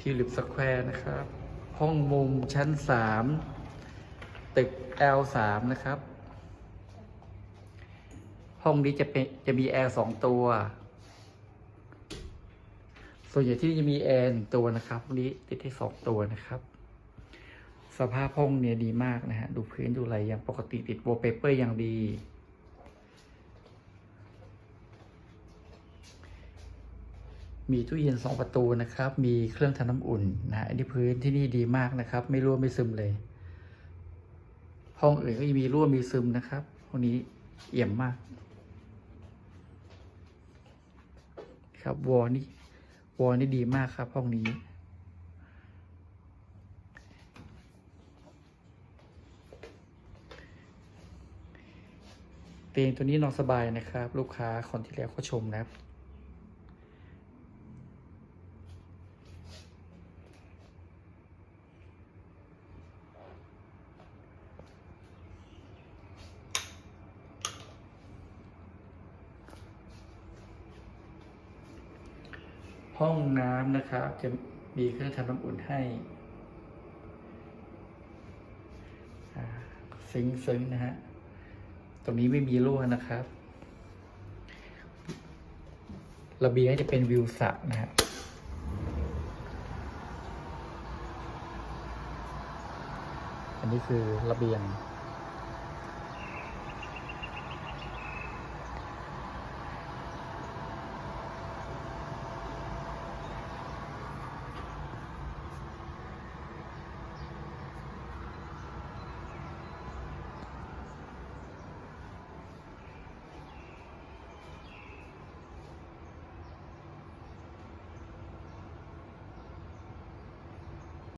ทิวลิปสแควร์นะครับ ห้องมุมชั้นสามตึก L3 นะครับ ห้องนี้จะเป็นจะมีแอร์สองตัว ส่วนใหญ่ที่จะมีแอร์หนึ่งตัวนะครับห้องนี้ติดที่สองตัวนะครับ สภาพห้องเนี่ยดีมากนะฮะ ดูพื้นดูอะไรอย่างปกติติดวอลเปเปอร์อย่างดี มีตู้เย็นสองประตูนะครับ มีเครื่องทำน้ำอุ่นนะฮะอันนี้พื้นที่นี่ดีมากนะครับ ไม่รั่วไม่ซึมเลย ห้องอื่นก็มีรั่วมีซึมนะครับห้องนี้เอี่ยมมาก ครับวอลนี่วอลนี่ดีมากครับห้องนี้เตียงตัวนี้นอนสบายนะครับ ลูกค้าคนที่แล้วเขาชมนะครับ ห้องน้ำนะครับ จะมีเครื่องทำน้ำอุ่นให้ซิงซึ้งนะฮะ ตรงนี้ไม่มีรั่วนะครับ ระเบียงจะเป็นวิวสระนะฮะอันนี้คือระเบียง